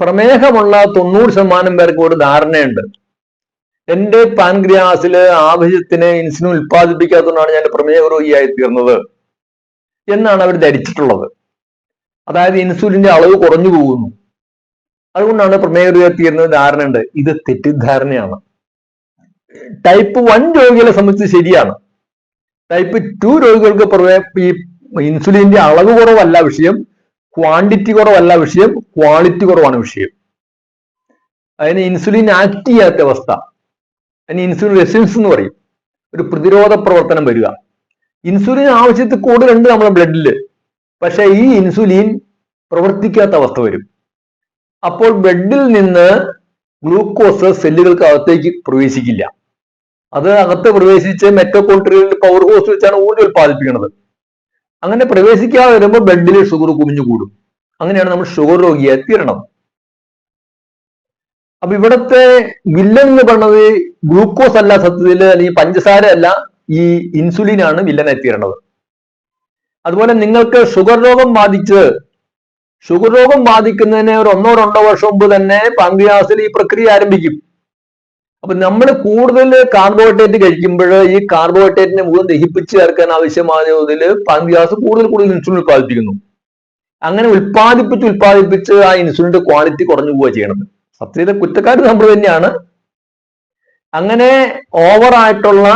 പ്രമേഹമുള്ള തൊണ്ണൂറ് ശതമാനം പേർക്ക് ഒരു ധാരണയുണ്ട്. എന്റെ പാൻഗ്രിയാസിൽ ആവശ്യത്തിന് ഇൻസുലിൻ ഉൽപ്പാദിപ്പിക്കാത്തതുകൊണ്ടാണ് ഞാൻ പ്രമേഹ രോഗിയായി തീർന്നത് എന്നാണ് അവർ ധരിച്ചിട്ടുള്ളത്. അതായത് ഇൻസുലിന്റെ അളവ് കുറഞ്ഞു പോകുന്നു. അതുകൊണ്ടാണ് പ്രമേഹ രോഗിയായി തീർന്നത് ധാരണയുണ്ട്. ഇത് തെറ്റിദ്ധാരണയാണ്. ടൈപ്പ് വൺ രോഗികളെ സംബന്ധിച്ച് ശരിയാണ്. ടൈപ്പ് ടു രോഗികൾക്ക് ഈ ഇൻസുലിന്റെ അളവ് കുറവല്ല വിഷയം. ക്വാണ്ടിറ്റി കുറവല്ല വിഷയം ക്വാളിറ്റി കുറവാണ് വിഷയം. അതിന് ഇൻസുലിൻ ആക്ട് ചെയ്യാത്ത അവസ്ഥ. അതിന് ഇൻസുലിൻ റെസിസ്റ്റൻസ് എന്ന് പറയും. ഒരു പ്രതിരോധ പ്രവർത്തനം വരിക. ഇൻസുലിൻ ആവശ്യത്തിൽ കൂടുതലുണ്ട് നമ്മുടെ ബ്ലഡിൽ പക്ഷെ ഈ ഇൻസുലിൻ പ്രവർത്തിക്കാത്ത അവസ്ഥ വരും. അപ്പോൾ ബ്ലഡിൽ നിന്ന് ഗ്ലൂക്കോസ് സെല്ലുകൾക്ക് അകത്തേക്ക് പ്രവേശിക്കില്ല. അത് അകത്ത് പ്രവേശിച്ച് മെറ്റോകോൺട്രിയൽ പവർ ഹോസ് വെച്ചാണ് ഊർജം ഉൽപ്പാദിപ്പിക്കുന്നത്. അങ്ങനെ പ്രവേശിക്കാതെ വരുമ്പോൾ ബ്ലഡിൽ ഷുഗർ കുമിഞ്ഞു കൂടും. അങ്ങനെയാണ് നമ്മൾ ഷുഗർ രോഗിയായി തീരണം അപ്പൊ ഇവിടത്തെ വില്ലൻ എന്ന് പറയുന്നത് ഗ്ലൂക്കോസ് അല്ല സത്യത്തിൽ അല്ലെങ്കിൽ പഞ്ചസാര അല്ല ഈ ഇൻസുലിൻ ആണ് വില്ലനായി തീരണത് അതുപോലെ നിങ്ങൾക്ക് ഷുഗർ രോഗം ബാധിച്ച് ഷുഗർ രോഗം ബാധിക്കുന്നതിന് ഒരു ഒന്നോ രണ്ടോ വർഷം മുമ്പ് തന്നെ പാങ്ക്രിയാസിൽ ഈ പ്രക്രിയ ആരംഭിക്കും. അപ്പൊ നമ്മൾ കൂടുതൽ കാർബോഹൈഡ്രേറ്റ് കഴിക്കുമ്പോൾ ഈ കാർബോഹൈഡ്രേറ്റിനെ മുഴുവൻ ദഹിപ്പിച്ച് ചേർക്കാൻ ആവശ്യമായ ആവശ്യമായതിൽ പാങ്ക്രിയാസ് കൂടുതൽ കൂടുതൽ ഇൻസുലിൻ ഉൽപ്പാദിപ്പിക്കുന്നു. അങ്ങനെ ഉൽപ്പാദിപ്പിച്ച് ഉൽപ്പാദിപ്പിച്ച് ആ ഇൻസുലിന്റെ ക്വാളിറ്റി കുറഞ്ഞു പോവുക ചെയ്യണത്. സത്യത്തിൽ കുറ്റക്കാർ നമ്മൾ തന്നെയാണ്. അങ്ങനെ ഓവറായിട്ടുള്ള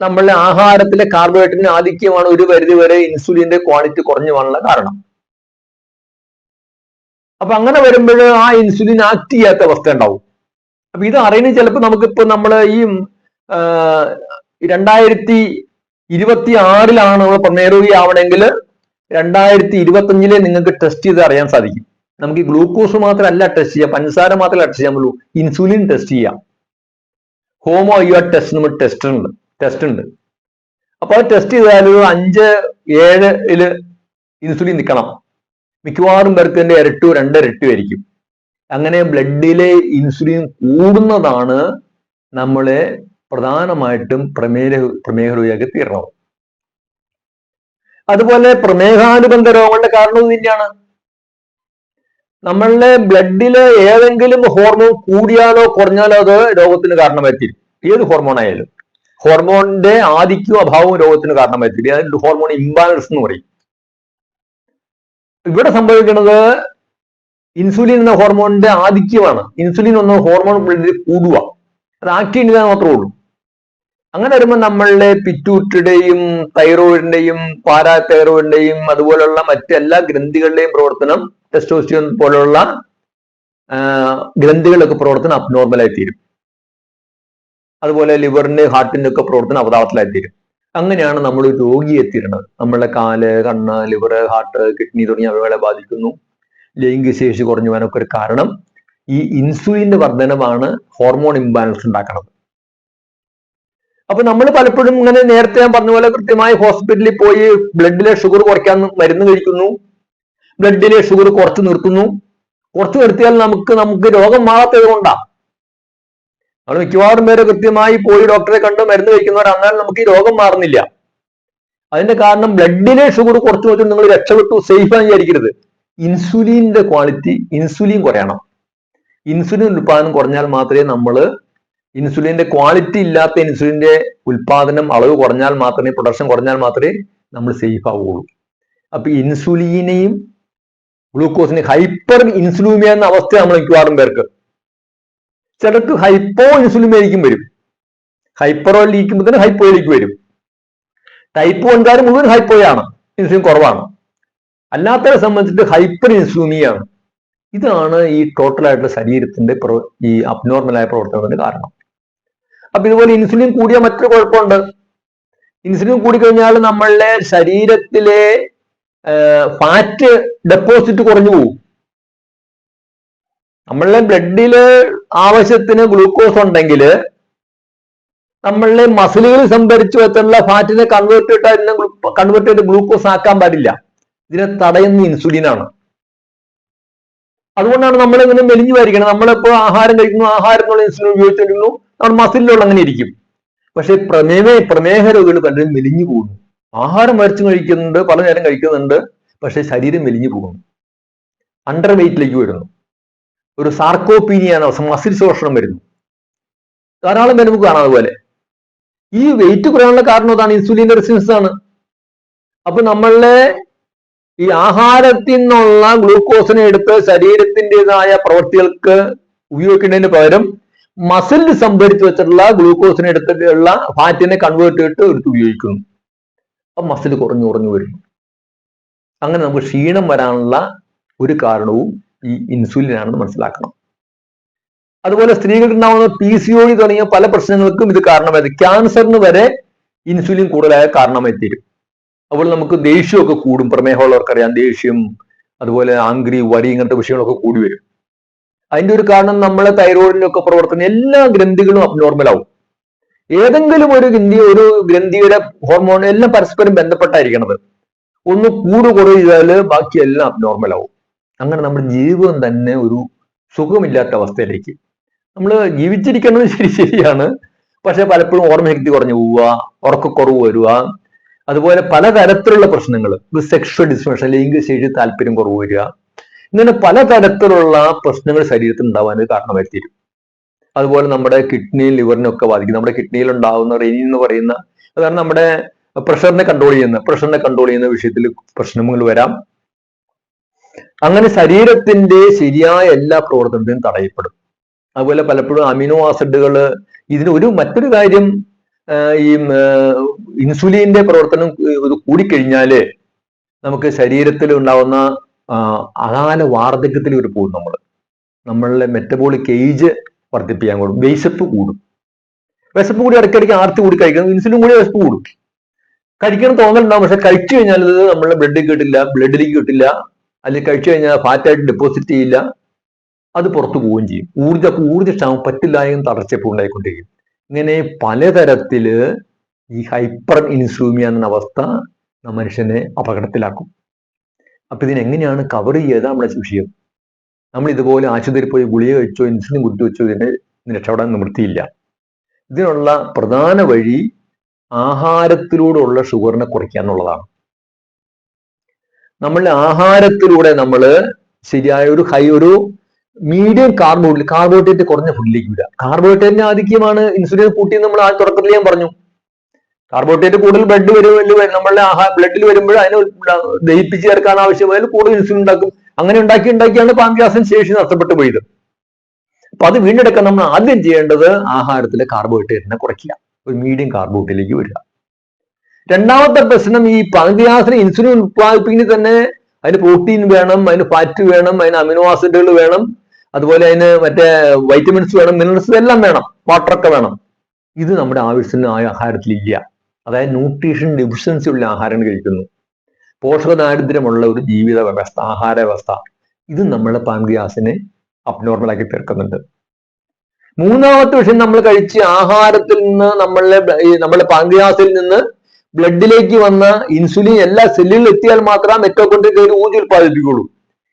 നമ്മളുടെ ആഹാരത്തിലെ കാർബോഹൈഡ്രേറ്റിന് ആധിക്യമാണ് ഒരു പരിധി വരെ ഇൻസുലിന്റെ ക്വാളിറ്റി കുറഞ്ഞു പോകാനുള്ള കാരണം. അപ്പൊ അങ്ങനെ വരുമ്പോൾ ആ ഇൻസുലിൻ ആക്ട് ചെയ്യാത്ത അവസ്ഥ ഉണ്ടാവും. അപ്പൊ ഇത് അറിയുന്നത് ചിലപ്പോൾ നമുക്കിപ്പോ നമ്മൾ ഈ രണ്ടായിരത്തി ഇരുപത്തി ആറിലാണ് നമ്മൾ പ്രമേരോഗി ആവണമെങ്കിൽ രണ്ടായിരത്തി ഇരുപത്തി അഞ്ചിലെ നിങ്ങൾക്ക് ടെസ്റ്റ് ചെയ്ത് അറിയാൻ സാധിക്കും. നമുക്ക് ഗ്ലൂക്കോസ് മാത്രമല്ല ടെസ്റ്റ് ചെയ്യാം പഞ്ചസാര മാത്രമല്ല ടെസ്റ്റ് ചെയ്യാൻ പറ്റുള്ളൂ. ഇൻസുലിൻ ടെസ്റ്റ് ചെയ്യാം. ഹോമോ യു ആർ ടെസ്റ്റ് നമ്മൾ ടെസ്റ്റ് ഉണ്ട് ടെസ്റ്റ് ഉണ്ട്. അപ്പൊ അത് ടെസ്റ്റ് ചെയ്താൽ അഞ്ച് ഏഴിൽ ഇൻസുലിൻ നിൽക്കണം. മിക്കവാറും പേർക്ക് എന്റെ ഇരട്ടു രണ്ട് ഇരട്ടു ആയിരിക്കും. അങ്ങനെ ബ്ലഡിലെ ഇൻസുലിൻ കൂടുന്നതാണ് നമ്മളെ പ്രധാനമായിട്ടും പ്രമേഹ പ്രമേഹ രോഗിയാക്കി തീർന്നത്. അതുപോലെ പ്രമേഹാനുബന്ധ രോഗങ്ങളുടെ കാരണം ഇതിന്റെയാണ് നമ്മളുടെ ബ്ലഡിലെ ഏതെങ്കിലും ഹോർമോൺ കൂടിയാലോ കുറഞ്ഞാലോ അത് രോഗത്തിന് കാരണമായി തീരും ഏത് ഹോർമോൺ ആയാലും ഹോർമോണിന്റെ ആധിക്യവും അഭാവവും രോഗത്തിന് കാരണമായി തീരും അതിന് ഹോർമോൺ ഇംബാലൻസ് എന്ന് പറയും. ഇവിടെ സംഭവിക്കുന്നത് ഇൻസുലിൻ എന്ന ഹോർമോണിന്റെ ആധിക്യമാണ്. ഇൻസുലിൻ എന്ന ഹോർമോൺ ബ്ലഡിൽ കൂടുക. അത് ചെയ്യുന്നത് മാത്രമേ ഉള്ളൂ. അങ്ങനെ വരുമ്പോൾ നമ്മളുടെ പിറ്റൂട്ടിയുടെയും തൈറോയിഡിന്റെയും പാരാ തൈറോയിഡിന്റെയും അതുപോലുള്ള മറ്റെല്ലാ ഗ്രന്ഥികളുടെയും പ്രവർത്തനം ടെസ്റ്റോസ്റ്റിയോൺ പോലുള്ള ഗ്രന്ഥികളൊക്കെ പ്രവർത്തനം അബ്നോർമലായി തീരും അതുപോലെ ലിവറിന്റെ ഹാർട്ടിന്റെ ഒക്കെ പ്രവർത്തനം അവതാളത്തിലായി തീരും അങ്ങനെയാണ് നമ്മൾ ഒരു രോഗിയെ തീരുന്നത് നമ്മളെ കാൽ കണ്ണ് ലിവർ ഹാർട്ട് കിഡ്നി തുടങ്ങിയ അവയവങ്ങളെ ബാധിക്കുന്നു. ലൈംഗിക ശേഷി കുറഞ്ഞു പോകാനൊക്കെ ഒരു കാരണം ഈ ഇൻസുലിന്റെ വർധനമാണ് ഹോർമോൺ ഇംബാലൻസ് ഉണ്ടാക്കുന്നത് അപ്പൊ നമ്മൾ പലപ്പോഴും ഇങ്ങനെ നേരത്തെ ഞാൻ പറഞ്ഞ പോലെ കൃത്യമായി ഹോസ്പിറ്റലിൽ പോയി ബ്ലഡിലെ ഷുഗർ കുറയ്ക്കാൻ മരുന്ന് കഴിക്കുന്നു. ബ്ലഡിലെ ഷുഗർ കുറച്ച് നിർത്തുന്നു. കുറച്ച് നിർത്തിയാൽ നമുക്ക് നമുക്ക് രോഗം മാറാത്തത് കൊണ്ടാണ് നമ്മൾ മിക്കവാറും പേര് കൃത്യമായി പോയി ഡോക്ടറെ കണ്ട് മരുന്ന് കഴിക്കുന്നവർ എന്നാൽ നമുക്ക് ഈ രോഗം മാറുന്നില്ല. അതിന്റെ കാരണം ബ്ലഡിലെ ഷുഗർ കുറച്ച് വെച്ചിട്ട് നിങ്ങൾ രക്ഷപ്പെട്ടു സേഫ് ആണ് വിചാരിക്കരുത്. ഇൻസുലിന്റെ ക്വാളിറ്റി ഇൻസുലിൻ കുറയണം. ഇൻസുലിൻ ഉൽപാദനം കുറഞ്ഞാൽ മാത്രമേ നമ്മൾ ഇൻസുലിന്റെ ക്വാളിറ്റി ഇല്ലാത്ത ഇൻസുലിന്റെ ഉൽപാദനം അളവ് കുറഞ്ഞാൽ മാത്രമേ പ്രൊഡക്ഷൻ കുറഞ്ഞാൽ മാത്രമേ നമ്മൾ സേഫ് ആവുകയുള്ളൂ. അപ്പൊ ഇൻസുലിനെയും ഗ്ലൂക്കോസിനെയും ഹൈപ്പർ ഇൻസുലൂമിയ എന്ന അവസ്ഥ നമ്മൾ മിക്കവാറും പേർക്ക്. ചിലർക്ക് ഹൈപ്പോ ഇൻസുലിമിയായിരിക്കും വരും. ഹൈപ്പറോയിലിരിക്കുമ്പോൾ തന്നെ ഹൈപ്പോയിലേക്ക് വരും. ടൈപ്പ് വൺകാർ മുഴുവൻ ഹൈപ്പോയാണ് ഇൻസുലിൻ കുറവാണ്. അല്ലാത്തവരെ സംബന്ധിച്ചിട്ട് ഹൈപ്പർ ഇൻസുലിമിയാണ് ഇതാണ് ഈ ടോട്ടൽ ആയിട്ടുള്ള ശരീരത്തിന്റെ ഈ അബ്നോർമലായ പ്രവർത്തനത്തിന്റെ കാരണം. അപ്പൊ ഇതുപോലെ ഇൻസുലിൻ കൂടിയ മറ്റൊരു കുഴപ്പമുണ്ട്. ഇൻസുലിൻ കൂടിക്കഴിഞ്ഞാൽ നമ്മളുടെ ശരീരത്തിലെ ഫാറ്റ് ഡെപ്പോസിറ്റ് കുറഞ്ഞു പോകും. നമ്മളുടെ ബ്ലഡിൽ ആവശ്യത്തിന് ഗ്ലൂക്കോസ് ഉണ്ടെങ്കിൽ നമ്മളുടെ മസിലുകൾ സംഭരിച്ചു വെച്ചുള്ള ഫാറ്റിനെ കൺവേർട്ട് ചെയ്തിട്ട് കൺവേർട്ട് ചെയ്ത് ഗ്ലൂക്കോസ് ആക്കാൻ പാടില്ല. ഇതിനെ തടയുന്ന ഇൻസുലിൻ ആണ്. അതുകൊണ്ടാണ് നമ്മൾ ഇങ്ങനെ മെലിഞ്ഞു വരിക്കണം നമ്മളെപ്പോ ആഹാരം കഴിക്കുന്നു ആഹാരത്തിനുള്ള ഇൻസുലിൻ ഉപയോഗിച്ചിരിക്കുന്നു നമ്മൾ മസിലിലുള്ള അങ്ങനെ ഇരിക്കും. പക്ഷെ പ്രമേഹ പ്രമേഹ രോഗികൾ പലരും മെലിഞ്ഞു പോകുന്നു. ആഹാരം വരച്ചു കഴിക്കുന്നുണ്ട് പല നേരം കഴിക്കുന്നുണ്ട് പക്ഷെ ശരീരം മെലിഞ്ഞു പോകുന്നു. അണ്ടർ വെയിറ്റിലേക്ക് വരുന്നു. ഒരു സാർക്കോപീനിയാണ് മസിൽ ശോഷണം വരുന്നു. ധാരാളം പേര് നമുക്ക് കാണാം അതുപോലെ. ഈ വെയിറ്റ് കുറയാനുള്ള കാരണം അതാണ് ഇൻസുലിൻ റെസിസ്റ്റൻസ് ആണ്. അപ്പൊ നമ്മളുടെ ഈ ആഹാരത്തിൽ നിന്നുള്ള ഗ്ലൂക്കോസിനെ എടുത്ത് ശരീരത്തിന്റെതായ പ്രവൃത്തികൾക്ക് ഉപയോഗിക്കുന്നതിന് പകരം മസിലിൽ സംഭരിച്ചു വെച്ചിട്ടുള്ള ഗ്ലൂക്കോസിനെ എടുത്തിട്ടുള്ള ഫാറ്റിനെ കൺവേർട്ട് ചെയ്തിട്ട് എടുത്ത് ഉപയോഗിക്കുന്നു. അപ്പൊ മസിൽ കുറഞ്ഞു കുറഞ്ഞു വരുന്നു. അങ്ങനെ നമുക്ക് ക്ഷീണം വരാനുള്ള ഒരു കാരണവും ഈ ഇൻസുലിൻ ആണെന്ന് മനസ്സിലാക്കണം. അതുപോലെ സ്ത്രീകൾക്ക് ഉണ്ടാവുന്ന പി സി ഒ തുടങ്ങിയ പല പ്രശ്നങ്ങൾക്കും ഇത് കാരണമായത്. ക്യാൻസറിന് വരെ ഇൻസുലിൻ കൂടുതലായ കാരണമായി തീരും. അതുപോലെ നമുക്ക് ദേഷ്യമൊക്കെ കൂടും. പ്രമേഹമുള്ളവർക്കറിയാം ദേഷ്യം അതുപോലെ ആംഗ്രി വരി ഇങ്ങനത്തെ വിഷയങ്ങളൊക്കെ കൂടി വരും. അതിന്റെ ഒരു കാരണം നമ്മളെ തൈറോയിഡിന്റെ ഒക്കെ പ്രവർത്തനം എല്ലാ ഗ്രന്ഥികളും അബ്നോർമൽ ആവും. ഏതെങ്കിലും ഒരു ഗ്രന്ഥി ഒരു ഗ്രന്ഥിയുടെ ഹോർമോൺ എല്ലാം പരസ്പരം ബന്ധപ്പെട്ടായിരിക്കണത് ഒന്ന് കൂടു കുറവ് ചെയ്താൽ ബാക്കിയെല്ലാം അബ്നോർമൽ ആവും. അങ്ങനെ നമ്മുടെ ജീവിതം തന്നെ ഒരു സുഖമില്ലാത്ത അവസ്ഥയിലേക്ക്. നമ്മൾ ജീവിച്ചിരിക്കുന്നത് ശരി ശരിയാണ്. പക്ഷെ പലപ്പോഴും ഓർമ്മശക്തി കുറഞ്ഞു പോവുക ഉറക്കക്കുറവ് വരിക അതുപോലെ പലതരത്തിലുള്ള പ്രശ്നങ്ങൾ സെക്ഷൽ ഡിസ്ഫങ്ഷൻ ലൈംഗിക ശേഷി താല്പര്യം കുറവ് വരിക. ഇങ്ങനെ പലതരത്തിലുള്ള പ്രശ്നങ്ങൾ ശരീരത്തിൽ ഉണ്ടാവാൻ കാരണമായി തീരും അതുപോലെ നമ്മുടെ കിഡ്നി ലിവറിനൊക്കെ ബാധിക്കും. നമ്മുടെ കിഡ്നിയിൽ ഉണ്ടാകുന്ന റെയിൻ എന്ന് പറയുന്ന അതാണ് നമ്മുടെ പ്രഷറിനെ കൺട്രോൾ ചെയ്യുന്ന പ്രഷറിനെ കൺട്രോൾ ചെയ്യുന്ന വിഷയത്തിൽ പ്രശ്നങ്ങൾ വരാം. അങ്ങനെ ശരീരത്തിന്റെ ശരിയായ എല്ലാ പ്രവർത്തനത്തിനും തടയപ്പെടും. അതുപോലെ പലപ്പോഴും അമിനോ ആസിഡുകൾ ഇതിന് ഒരു മറ്റൊരു കാര്യം ഈ ഇൻസുലിന്റെ പ്രവർത്തനം കൂടിക്കഴിഞ്ഞാൽ നമുക്ക് ശരീരത്തിൽ ഉണ്ടാവുന്ന അകാല വാർദ്ധക്യത്തിൽ ഒരു പോകും നമ്മൾ നമ്മളുടെ മെറ്റബോളിക് ഏജ് വർദ്ധിപ്പിക്കാൻ കൂടും. വിശപ്പ് കൂടും. വിശപ്പ് കൂടി ഇടയ്ക്കിടയ്ക്ക് ആർത്തി കൂടി കഴിക്കണം. ഇൻസുലിൻ കൂടി വിശപ്പ് കൂടും. കഴിക്കണം തോന്നലുണ്ടാവും. പക്ഷെ കഴിച്ചു കഴിഞ്ഞാൽ അത് നമ്മളെ ബ്ലഡിൽ കിട്ടില്ല. ബ്ലഡിലേക്ക് കിട്ടില്ല. അല്ലെങ്കിൽ കഴിച്ചു കഴിഞ്ഞാൽ ഫാറ്റായിട്ട് ഡെപ്പോസിറ്റ് ചെയ്യില്ല. അത് പുറത്തു പോവുകയും ചെയ്യും. ഊർജ ഊർജക്ഷാമം പറ്റില്ലായും എന്ന് ഉണ്ടായിക്കൊണ്ടിരിക്കും ഇങ്ങനെ പലതരത്തിൽ ഈ ഹൈപ്പർ ഇൻസൂമിയ എന്ന അവസ്ഥ മനുഷ്യനെ അപകടത്തിലാക്കും. അപ്പൊ ഇതിനെങ്ങനെയാണ് കവർ ചെയ്ത് നമ്മുടെ വിഷയം നമ്മൾ ഇതുപോലെ ആശുപത്രി പോയി ഗുളിക കഴിച്ചോ ഇൻസുലിൻ കുത്തി വെച്ചോ ഇതിനെ രക്ഷപ്പെടാൻ നിവൃത്തിയില്ല. ഇതിനുള്ള പ്രധാന വഴി ആഹാരത്തിലൂടെയുള്ള ഷുഗറിനെ കുറയ്ക്കുക എന്നുള്ളതാണ്. നമ്മളുടെ ആഹാരത്തിലൂടെ നമ്മൾ ശരിയായ ഒരു ഹൈ ഒരു മീഡിയം കാർബോഹൈഡ്രേറ്റ് കാർബോഹൈഡ്രേറ്റ് കുറഞ്ഞ ഫുഡിലേക്ക് വരിക കാർബോഹൈഡ്രേറ്റിന്റെ ആധിക്യമാണ് ഇൻസുലിൻ കൂട്ടി നമ്മൾ ആ തുടക്കത്തിൽ ഞാൻ പറഞ്ഞു. കാർബോഹൈഡ്രേറ്റ് കൂടുതൽ ബ്ലഡ് വരും നമ്മളുടെ ആഹാര ബ്ലഡിൽ വരുമ്പോൾ അതിനെ ദഹിപ്പിച്ച് ചേർക്കാൻ ആവശ്യമായാൽ കൂടുതൽ ഇൻസുലിൻ ഉണ്ടാക്കും. അങ്ങനെ ഉണ്ടാക്കി ഉണ്ടാക്കിയാണ് പാമ്പ്യാസൻ ശേഷി നഷ്ടപ്പെട്ടു പോയത്. അപ്പൊ അത് വീണ്ടെടുക്കാൻ നമ്മൾ ആദ്യം ചെയ്യേണ്ടത് ആഹാരത്തിലെ കാർബോഹൈഡ്രേറ്റിനെ കുറയ്ക്കുക. ഒരു മീഡിയം കാർബോഹൈഡ്രേറ്റിലേക്ക് വരിക. രണ്ടാമത്തെ പ്രശ്നം ഈ പാമ്പ്യാസിന് ഇൻസുലിൻ ഉത്പാദിപ്പിക്കുന്ന തന്നെ അതിന് പ്രോട്ടീൻ വേണം അതിന് ഫാറ്റ് വേണം അതിന് അമിനോ ആസിഡുകൾ വേണം. അതുപോലെ അതിന് മറ്റേ വൈറ്റമിൻസ് വേണം മിനറൽസ് എല്ലാം വേണം. വാട്ടറൊക്കെ വേണം. ഇത് നമ്മുടെ ആവശ്യത്തിന് ആഹാരത്തിൽ ഇല്ല അതായത് ന്യൂട്രീഷൻ ഡെഫിഷ്യൻസി ഉള്ള ആഹാരം കഴിക്കുന്നു. പോഷക ദാരിദ്ര്യമുള്ള ഒരു ജീവിത വ്യവസ്ഥ ആഹാര വ്യവസ്ഥ ഇത് നമ്മുടെ അബ്നോർമൽ ആക്കി തീർക്കുന്നുണ്ട്. മൂന്നാമത്തെ വിഷയം നമ്മൾ കഴിച്ച് ആഹാരത്തിൽ നിന്ന് നമ്മളെ നമ്മുടെ പാൻഗ്രിയാസിൽ നിന്ന് ബ്ലഡിലേക്ക് വന്ന ഇൻസുലിൻ എല്ലാ സെല്ലുകളിൽ എത്തിയാൽ മാത്രമേ കയറി ഊർജം ഉൽപ്പാദിപ്പിക്കുള്ളൂ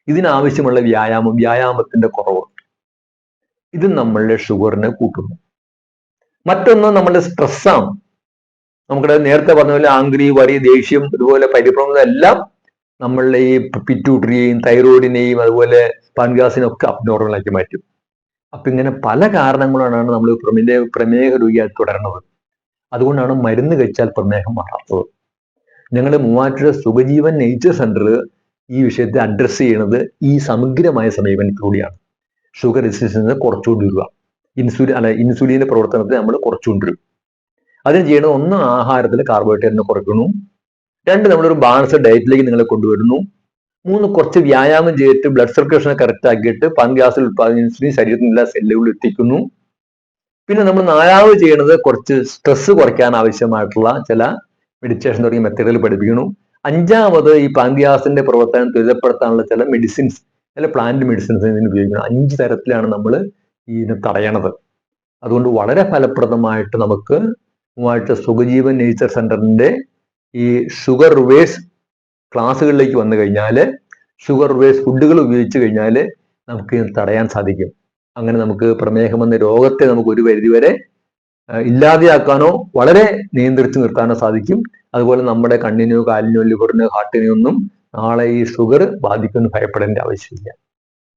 ഇതിനാവശ്യമുള്ള വ്യായാമം വ്യായാമത്തിന്റെ കുറവ്. ഇത് നമ്മളുടെ ഷുഗറിനെ കൂട്ടുന്നു. മറ്റൊന്ന് നമ്മളുടെ സ്ട്രെസ്സാണ് നമുക്കിടെ നേരത്തെ പറഞ്ഞ പോലെ ആംഗ്രി വരി ദേഷ്യം അതുപോലെ പരിഭ്രമം എല്ലാം നമ്മളുടെ ഈ പിറ്റൂട്ടറിയെയും തൈറോയിഡിനെയും അതുപോലെ പാൻഗ്യാസിനെയും ഒക്കെ അബ്നോർമലാക്കി മാറ്റും. അപ്പൊ ഇങ്ങനെ പല കാരണങ്ങളാണ് നമ്മൾ പ്രമേഹ പ്രമേഹ രോഗിയായി തുടരുന്നത്. അതുകൊണ്ടാണ് മരുന്ന് കഴിച്ചാൽ പ്രമേഹം മാറാത്തത്. ഞങ്ങൾ മൂവാറ്റുപുഴ സുഖജീവൻ നേച്ചർ സെന്റർ ഈ വിഷയത്തെ അഡ്രസ്സ് ചെയ്യുന്നത് ഈ സമഗ്രമായ സമീപനത്തിലൂടെയാണ്. ഷുഗർ റെസിസ്റ്റൻസ് കുറച്ചുകൊണ്ടിരിക്കുക ഇൻസുലിൻ അല്ല ഇൻസുലിന്റെ പ്രവർത്തനത്തെ നമ്മൾ കുറച്ചുകൊണ്ടിരും അതിന് ചെയ്യണത് ഒന്ന് ആഹാരത്തിൽ കാർബോഹൈഡ്രേറ്റിനെ കുറയ്ക്കുന്നു. രണ്ട് നമ്മളൊരു ബാലൻസ്ഡ് ഡയറ്റിലേക്ക് നിങ്ങളെ കൊണ്ടുവരുന്നു. മൂന്ന് കുറച്ച് വ്യായാമം ചെയ്തിട്ട് ബ്ലഡ് സർക്കുലേഷനെ കറക്റ്റ് ആക്കിയിട്ട് പൻഗ്യാസിൽ ശരീരത്തിൽ എല്ലാ സെല്ലുകളിൽ എത്തിക്കുന്നു. പിന്നെ നമ്മൾ നാലാമത് ചെയ്യുന്നത് കുറച്ച് സ്ട്രെസ് കുറയ്ക്കാൻ ആവശ്യമായിട്ടുള്ള ചില മെഡിറ്റേഷൻ തുടങ്ങിയ മെത്തേഡുകൾ പഠിപ്പിക്കുന്നു. അഞ്ചാമത് ഈ പാങ്ക്യാസിന്റെ പ്രവർത്തനം ത്വരിതപ്പെടുത്താനുള്ള ചില മെഡിസിൻസ് ചില പ്ലാന്റ് മെഡിസിൻസ് ഇതിന് ഉപയോഗിക്കുന്നു. അഞ്ച് തരത്തിലാണ് നമ്മൾ ഇതിനെ തടയണത്. അതുകൊണ്ട് വളരെ ഫലപ്രദമായിട്ട് നമുക്ക് മൂവാഴ്ച സുഖജീവൻ നേച്ചർ സെന്ററിന്റെ ഈ ഷുഗർ വേസ് ക്ലാസ്സുകളിലേക്ക് വന്നു കഴിഞ്ഞാൽ ഷുഗർ വേസ് ഫുഡുകൾ ഉപയോഗിച്ചു കഴിഞ്ഞാൽ നമുക്ക് തടയാൻ സാധിക്കും. അങ്ങനെ നമുക്ക് പ്രമേഹം എന്ന രോഗത്തെ നമുക്ക് ഒരു പരിധിവരെ ഇല്ലാതെയാക്കാനോ വളരെ നിയന്ത്രിച്ചു നിർത്താനോ സാധിക്കും. അതുപോലെ നമ്മുടെ കണ്ണിനോ കാലിനോ ലിവറിനോ ഹാർട്ടിനോ ഒന്നും നാളെ ഈ ഷുഗർ ബാധിക്കുമെന്ന് ഭയപ്പെടേണ്ട ആവശ്യമില്ല.